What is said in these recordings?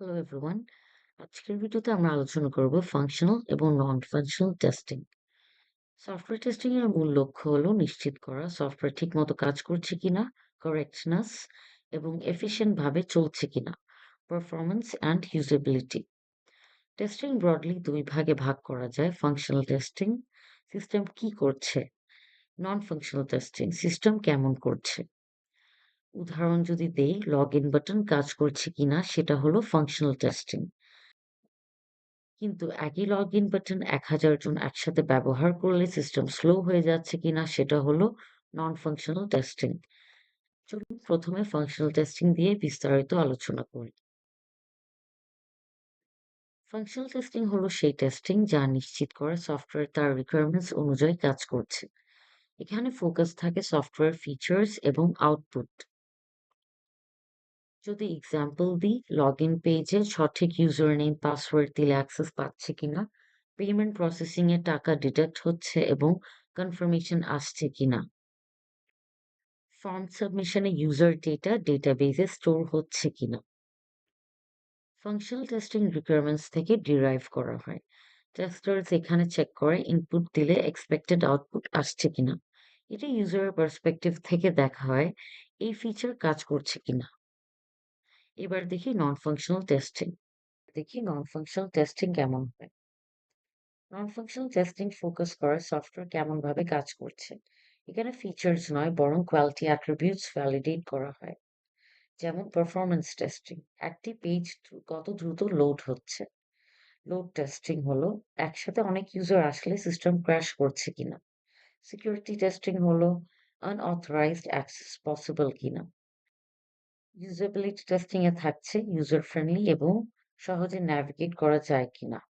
Hello everyone আজকের ভিডিওতে আমরা আলোচনা করব ফাংশনাল এবং non functional testing software testing এর মূল লক্ষ্য হলো নিশ্চিত করা সফটওয়্যার ঠিকমতো কাজ করছে কিনা কারেক্টনেস এবং এফিশিয়েন্ট ভাবে চলছে কিনা performance and usability testing broadly দুই ভাগে ভাগ করা যায় ফাংশনাল টেস্টিং সিস্টেম কি করছে নন ফাংশনাল টেস্টিং সিস্টেম কেমন করছে। উদাহরণ যদি দেই লগ ইন বাটন কাজ করছে কিনা সেটা হলো ফাংশনাল টেস্টিং কিন্তু একই লগ ইন বাটন এক হাজার জন একসাথে ব্যবহার করলে সিস্টেম স্লো হয়ে যাচ্ছে কিনা সেটা হলো নন ফাংশনাল টেস্টিং চলুন প্রথমে ফাংশনাল টেস্টিং দিয়ে বিস্তারিত আলোচনা করি। ফাংশনাল টেস্টিং হলো সেই টেস্টিং যা নিশ্চিত করে সফটওয়্যার তার রিকোয়ারমেন্টস অনুযায়ী কাজ করছে। এখানে ফোকাস থাকে সফটওয়্যার ফিচার্স এবং আউটপুট যদি এক্সাম্পল দিই লগ ইন পেজে সঠিক ইউজার নেম পাসওয়ার্ড দিলে অ্যাক্সেস পাচ্ছে কিনা পেমেন্ট প্রসেসিং এ টাকা ডিডাক্ট হচ্ছে এবং কনফার্মেশন আসছে কিনা। ফর্ম সাবমিশনে ইউজার ডেটা ডেটাবেজে স্টোর হচ্ছে কিনা। ফাংশনাল টেস্টিং রিকোয়ারমেন্টস থেকে ডিরাইভ করা হয়। টেস্টার্স এখানে চেক করে ইনপুট দিলে এক্সপেক্টেড আউটপুট আসছে কিনা। এটা ইউজারের পার্সপেক্টিভ থেকে দেখা হয়, এই ফিচার কাজ করছে কিনা। এবার দেখি নন ফাংশনাল টেস্টিং দেখি নন ফাংশনাল টেস্টিং কেমন হয়? নন ফাংশনাল টেস্টিং ফোকাস করে সফটওয়্যার কেমন ভাবে কাজ করছে? এখানে ফিচার্স নয়, বরং কোয়ালিটি অ্যাট্রিবিউটস ভ্যালিডেট করা হয়। যেমন পারফরমেন্স টেস্টিং একটি পেজ কত দ্রুত লোড হচ্ছে। লোড টেস্টিং হলো, একসাথে অনেক ইউজার আসলে সিস্টেম ক্র্যাশ করছে কিনা। সিকিউরিটি টেস্টিং হলো আনঅথরাইজড অ্যাক্সেস পসিবল কিনা। ইউজেবিলিটি টেস্টিং এ থাকছে ইউজার ফ্রেন্ডলি এবং সহজে ন্যাভিগেট করা যায় কিনা।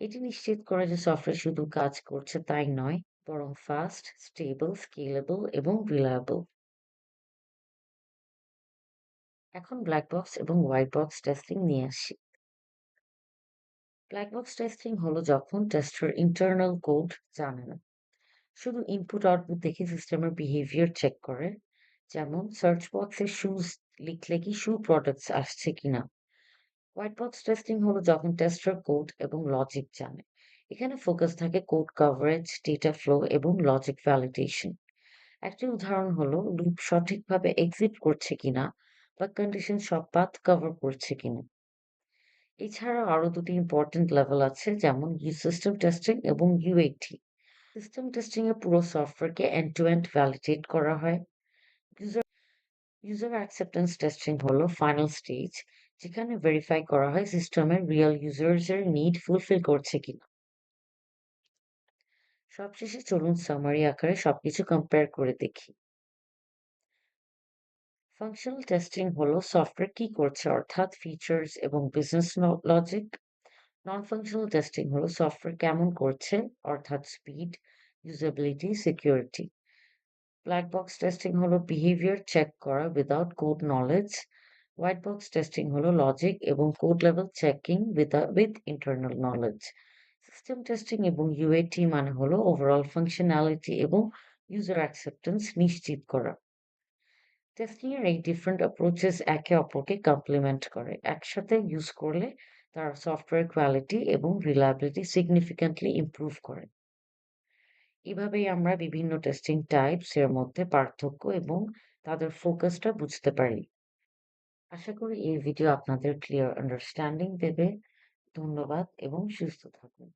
এটি নিশ্চিত করে যে সফটওয়্যার শুধু কাজ করছে তাই নয়, বরং ফাস্ট স্টেবল স্কেলেবল এবং রিলায়েবল এখন ব্ল্যাক বক্স এবং হোয়াইট বক্স টেস্টিং নিয়ে আসি। ব্ল্যাক বক্স টেস্টিং হলো যখন টেস্টার ইন্টারনাল কোড জানে না শুধু ইনপুট আউটপুট দেখে সিস্টেমের বিহেভিয়ার চেক করে যেমন সার্চ বক্সে শুজ লিখলে কি শু প্রোডাক্টস আসছে কিনা? হোয়াইট বক্স টেস্টিং হলো যখন টেস্টার কোড এবং লজিক জানে। এখানে ফোকাস থাকে কোড কভারেজ ডেটা ফ্লো এবং লজিক ভ্যালিডেশন একটি উদাহরণ হলো লুপ সঠিকভাবে এক্সিট করছে কিনা বা কন্ডিশন সব পাথ কভার করছে কিনা। এছাড়া আরও দুটি ইম্পর্টেন্ট লেভেল আছে, যেমন ইউ সিস্টেম টেস্টিং এবং ইউএটি সিস্টেম টেস্টিং এ পুরো সফটওয়্যারকে এন্ড টু এন্ড ভ্যালিডেট করা হয়। ইউজার অ্যাকসেপ্টেন্স টেস্টিং হলো ফাইনাল স্টেজ যেখানে ভেরিফাই করা হয় সিস্টেমের রিয়েল ইউজার্স এর নিড ফুলফিল করছে কিনা। সবশেষে চলুন সামারি আকারে সবকিছু কম্পেয়ার করে দেখি। ফাংশনাল টেস্টিং হলো সফটওয়্যার কি করছে, অর্থাৎ ফিচার্স এবং business logic non functional testing হলো সফটওয়্যার কেমন করছে, অর্থাৎ speed usability security black box testing হলো বিহেভিয়ার চেক করা without code knowledge white box testing হলো লজিক এবং code level checking with internal knowledge system testing এবং ইউএটি মানে হলো ওভারঅল ফাংশনালিটি এবং ইউজার অ্যাকসেপ্টেন্স নিশ্চিত করা। টেস্টিং এর এই ডিফারেন্ট অ্যাপ্রোচেস একে অপরকে কমপ্লিমেন্ট করে। একসাথে ইউজ করলে তার সফটওয়্যার কোয়ালিটি এবং রিলায়েবিলিটি সিগনিফিক্যান্টলি ইমপ্রুভ করে। এভাবেই আমরা বিভিন্ন টেস্টিং টাইপস এর মধ্যে পার্থক্য এবং তাদের ফোকাসটা বুঝতে পারি। আশা করি এই ভিডিও আপনাদের ক্লিয়ার আন্ডারস্ট্যান্ডিং দেবে। ধন্যবাদ এবং সুস্থ থাকুন।